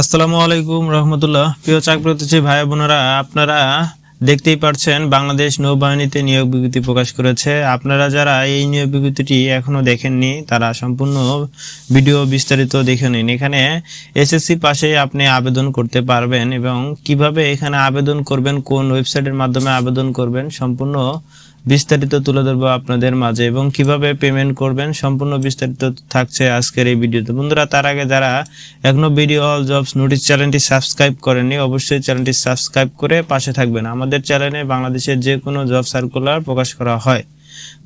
আসসালামু আলাইকুম রহমতুল্লাহ। প্রিয় চাকরিপ্রত্যাশী ভাই বোনেরা, আপনারা দেখতেই পারছেন বাংলাদেশ নৌবাহিনীতে নিয়োগ বিজ্ঞপ্তি প্রকাশ করেছে। আপনারা যারা এই নিয়োগ বিজ্ঞপ্তিটি এখনও দেখেননি, তারা সম্পূর্ণ ভিডিও বিস্তারিত দেখে নিন। এখানে এসএসসি পাশে আপনি আবেদন করতে পারবেন এবং কীভাবে এখানে আবেদন করবেন, কোন ওয়েবসাইটের মাধ্যমে আবেদন করবেন, সম্পূর্ণ বিস্তারিত তুলে ধরবো আপনাদের মাঝে এবং কীভাবে পেমেন্ট করবেন সম্পূর্ণ বিস্তারিত থাকছে আজকের এই ভিডিওতে। বন্ধুরা, তার আগে যারা এখনও ভিডিও অল জবস নোটিশ চ্যানেলটি সাবস্ক্রাইব করেননি, অবশ্যই চ্যানেলটি সাবস্ক্রাইব করে পাশে থাকবেন। আমাদের চ্যানেলে বাংলাদেশের যে কোনো জব সার্কুলার প্রকাশ করা হয়।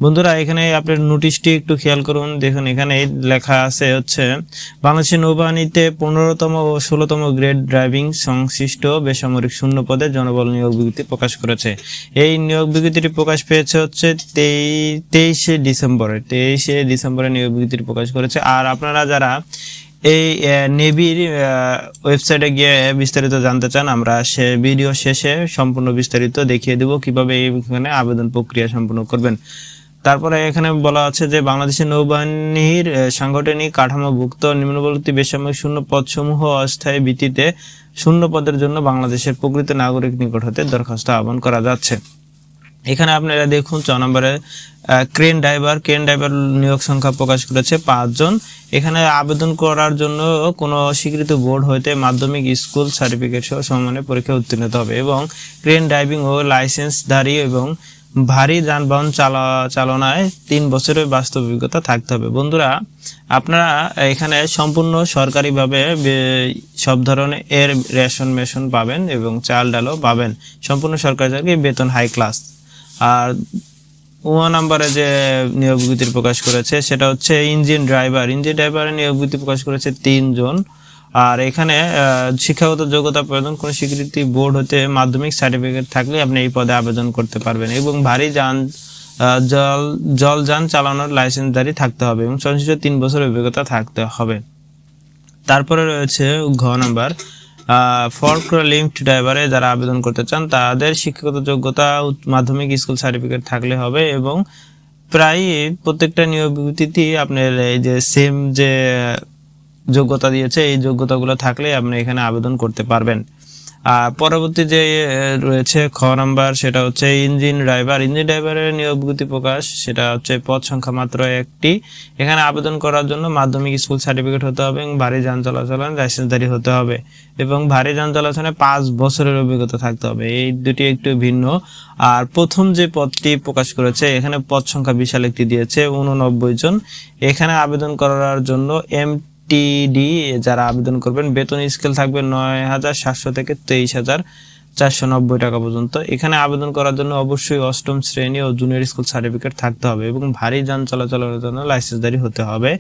বন্ধুরা, এখানে আপনার নোটিশটি একটু খেয়াল করুন। দেখুন, এখানে লেখা আছে হচ্ছে, বাংলাদেশের নৌবাহিনীতে পনেরোতম ও ষোলোতম গ্রেড ড্রাইভিং সংশ্লিষ্ট বেসামরিক শূন্য পদে জনবল নিয়োগ বিজ্ঞপ্তি প্রকাশ করেছে। এই নিয়োগ বিজ্ঞপ্তিটি প্রকাশ পেয়েছে হচ্ছে তেই- তেইশে ডিসেম্বরে। তেইশে ডিসেম্বরে নিয়োগ বিজ্ঞপ্তিটি প্রকাশ করেছে। আর আপনারা যারা এই নেভির ওয়েবসাইটে গিয়ে বিস্তারিত জানতে চান, আমরা সে ভিডিও শেষে সম্পূর্ণ বিস্তারিত দেখিয়ে দেব কীভাবে এইখানে আবেদন প্রক্রিয়া সম্পূর্ণ করবেন। তারপরে এখানে বলা আছে যে, বাংলাদেশের নৌবাহিনীর সাংগঠনিক কাঠামোভুক্ত নিম্নবর্তী বেসামরিক শূন্য পদসমূহ অস্থায়ী ভিত্তিতে শূন্য পদের জন্য বাংলাদেশের প্রকৃত নাগরিক নিকট হতে দরখাস্ত আহ্বান করা যাচ্ছে। এখানে আপনারা দেখুন ছ নম্বরে ক্রেন ড্রাইভার ক্রেন ড্রাইভার নিয়োগ সংখ্যা প্রকাশ করেছে পাঁচজন এখানে আবেদন করার জন্য কোনো স্বীকৃত বোর্ড হইতে মাধ্যমিক স্কুল সার্টিফিকেট সহ সমানে পরীক্ষা উত্তীর্ণ হবে এবং ক্রেন ড্রাইভিং ও লাইসেন্সধারী এবং ভারী যানবাহন চালা, চালনায় তিন বছরের বাস্তব অভিজ্ঞতা থাকতে হবে। বন্ধুরা, আপনারা এখানে সম্পূর্ণ সরকারিভাবে সব ধরনের এর রেশন মেশন পাবেন এবং চাল ডালও পাবেন। সম্পূর্ণ সরকারি বেতন হাই ক্লাস আর ওয়া নাম্বারে যে নিয়োগ বিজ্ঞপ্তি প্রকাশ করেছে সেটা হচ্ছে ইঞ্জিন ড্রাইভার। ইঞ্জিন ড্রাইভারের নিয়োগ বিজ্ঞপ্তি প্রকাশ করেছে তিনজন। আর এখানে শিক্ষাগত যোগ্যতা প্রয়োজন কোনো স্বীকৃতি বোর্ড হতে মাধ্যমিক সার্টিফিকেট থাকলে আপনি এই পদে আবেদন করতে পারবেন এবং ভারী যান আহ, জল জলযান চালানোর লাইসেন্সধারী থাকতে হবে এবং সংশ্লিষ্ট তিন বছর অভিজ্ঞতা থাকতে হবে। তারপরে রয়েছে ঘ নাম্বার। ফর্ক লিফট ড্রাইভারে যারা আবেদন করতে চান, তাদের শিক্ষাগত যোগ্যতা মাধ্যমিক স্কুল সার্টিফিকেট থাকলে হবে এবং প্রায় প্রত্যেকটা নিয়োগ আপনার এই যে সেম যে যোগ্যতা দিয়েছে, এই যোগ্যতাগুলো থাকলে আপনি এখানে আবেদন করতে পারবেন। পরবর্তী যে রয়েছে খ নাম্বার, সেটা হচ্ছে ইঞ্জিন ড্রাইভার। ইঞ্জিন ড্রাইভারের নিয়োগ প্রকাশ, সেটা হচ্ছে পদ সংখ্যা মাত্র একটি। এখানে আবেদন করার জন্য মাধ্যমিক স্কুল সার্টিফিকেট হতে হবে এবং ভারী যান চলাচলের লাইসেন্সধারী হতে হবে এবং ভারী যান চলাচলে পাঁচ বছরের অভিজ্ঞতা থাকতে হবে। এই দুটি একটু ভিন্ন। আর প্রথম যে পদটি প্রকাশ করেছে, এখানে পদ সংখ্যা বিশাল একটি দিয়েছে, উননব্বই জন। এখানে আবেদন করার জন্য এম টিডি যারা আবেদন করবেন বেতন স্কেল থাকবে নয় হাজার সাতশো থেকে তেইশ হাজার। চারশো নব্বই টাকা পর্যন্ত। এখানে আবেদন করার জন্য অবশ্যই অষ্টম শ্রেণি ও জুনিয়র স্কুল সার্টিফিকেট থাকতে হবে এবং ভারী যান চলাচলের জন্য লাইসেন্সধারী হতে হবে।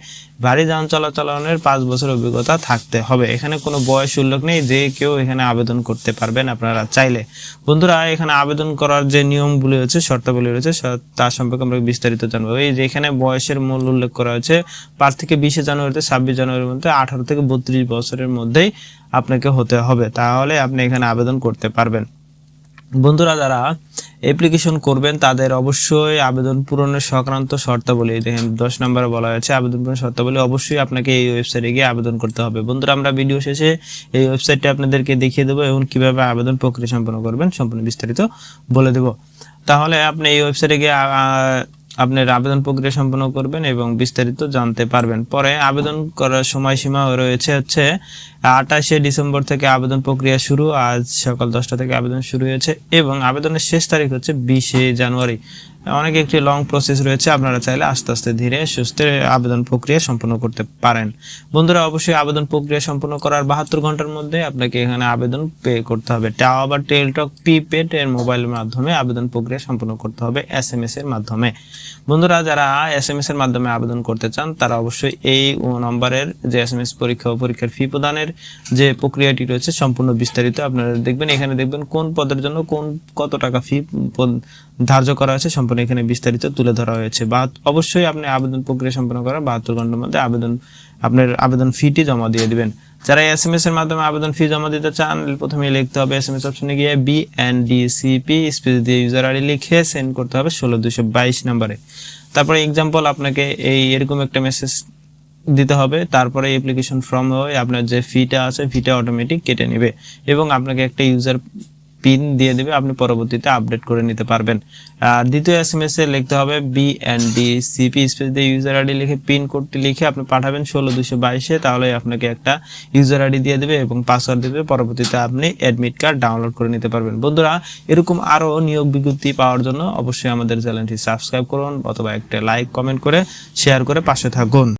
ভারী যান চলাচলের পাঁচ বছর অভিজ্ঞতা থাকতে হবে। এখানে কোনো বয়স উল্লেখ নেই, যে কেউ এখানে আবেদন করতে পারবেন আপনারা চাইলে। বন্ধুরা, এখানে আবেদন করার যে নিয়মগুলি রয়েছে, শর্তাবলী রয়েছে তার সম্পর্কে আমরা বিস্তারিত জানব। এই যে এখানে বয়সের মূল উল্লেখ করা হয়েছে, পাঁচ থেকে বিশে জানুয়ারিতে, ছাব্বিশ জানুয়ারির মধ্যে, আঠারো থেকে বত্রিশ বছরের মধ্যেই আপনাকে হতে হবে, তাহলে আপনি এখানে আবেদন করতে পারবেন। বন্ধুরা, যারা অ্যাপ্লিকেশন করবেন, তাদের অবশ্যই আবেদন পূরণের সংক্রান্ত শর্তাবলী, দেখেন দশ নম্বরে বলা হয়েছে, আবেদন পূরণের শর্তাবলী অবশ্যই আপনাকে এই ওয়েবসাইটে গিয়ে আবেদন করতে হবে। বন্ধুরা, আমরা ভিডিও শেষে এই ওয়েবসাইটটি আপনাদেরকে দেখিয়ে দেবো এবং কীভাবে আবেদন প্রক্রিয়া সম্পন্ন করবেন, সম্পূর্ণ বিস্তারিত বলে দেব। তাহলে আপনি এই ওয়েবসাইটে গিয়ে আপনার আবেদন প্রক্রিয়া সম্পন্ন করবেন এবং বিস্তারিত জানতে পারবেন। পরে আবেদন করার সময়সীমা রয়েছে হচ্ছে আঠাশে ডিসেম্বর থেকে আবেদন প্রক্রিয়া শুরু, আজ সকাল দশটা থেকে আবেদন শুরু হয়েছে এবং আবেদনের শেষ তারিখ হচ্ছে বিশে জানুয়ারি। অনেক একটি লং প্রসেস রয়েছে, আপনারা চাইলে আস্তে আস্তে ধীরে সুস্থে আবেদন প্রক্রিয়া সম্পন্ন করতে পারেন। বন্ধুরা, অবশ্যই আবেদন প্রক্রিয়া সম্পন্ন করার বাহাত্তর ঘণ্টার মধ্যে আপনাকে এখানে আবেদন পে করতে হবে। টাও আবার টেলটক প্রিপেড এর মোবাইলের মাধ্যমে আবেদন প্রক্রিয়া সম্পন্ন করতে হবে এস এম এস এর মাধ্যমে। বন্ধুরা, যারা এস এম এস এর মাধ্যমে আবেদন করতে চান, তারা অবশ্যই এই নম্বরের যে এস এম এস পরীক্ষা ও পরীক্ষার ফি প্রদানের যে প্রক্রিয়াটি রয়েছে, সম্পূর্ণ বিস্তারিত আপনারা দেখবেন। এখানে দেখবেন কোন পদের জন্য কোন, কত টাকা ফি ধার্য করা হয়েছে, সম্পূর্ণ এখানে বিস্তারিত তুলে ধরা হয়েছে। বা অবশ্যই আপনি আবেদন প্রক্রিয়া সম্পন্ন করার বাহাত্তর ঘণ্টার মধ্যে আবেদন, আপনার আবেদন ফিটি জমা দিয়ে দিবেন। যারা এস এম এস এর মাধ্যমে আবেদন ফি জমা দিতে চান প্রথমে লিখতে হবে এস এম এস অপশনে গিয়ে B N D CP space দিয়ে ইউজার আইডি লিখে সেন্ড করতে হবে ষোলো দুশো বাইশ নম্বরে। তারপরে এক্সাম্পল আপনাকে এই এরকম একটা মেসেজ দিতে হবে, তারপরে অ্যাপ্লিকেশন ফর্ম হয়ে আপনার যে ফিটা আছে ফিটা অটোমেটিক কেটে নেবে এবং আপনাকে একটা ইউজার পিন দিয়ে দেবে, আপনি পরবর্তীতে আপডেট করে নিতে পারবেন। আর দ্বিতীয় এস এম এস এ লিখতে হবে B N D CP space দিয়ে ইউজার আইডি লিখে পিন কোডটি লিখে আপনি পাঠাবেন ষোলো দুশো বাইশে, তাহলে আপনাকে একটা ইউজার আইডি দিয়ে দেবে এবং পাসওয়ার্ড দেবে। পরবর্তীতে আপনি অ্যাডমিট কার্ড ডাউনলোড করে নিতে পারবেন। বন্ধুরা, এরকম আরও নিয়োগ বিজ্ঞপ্তি পাওয়ার জন্য অবশ্যই আমাদের চ্যানেলটি সাবস্ক্রাইব করুন অথবা একটা লাইক কমেন্ট করে শেয়ার করে পাশে থাকুন।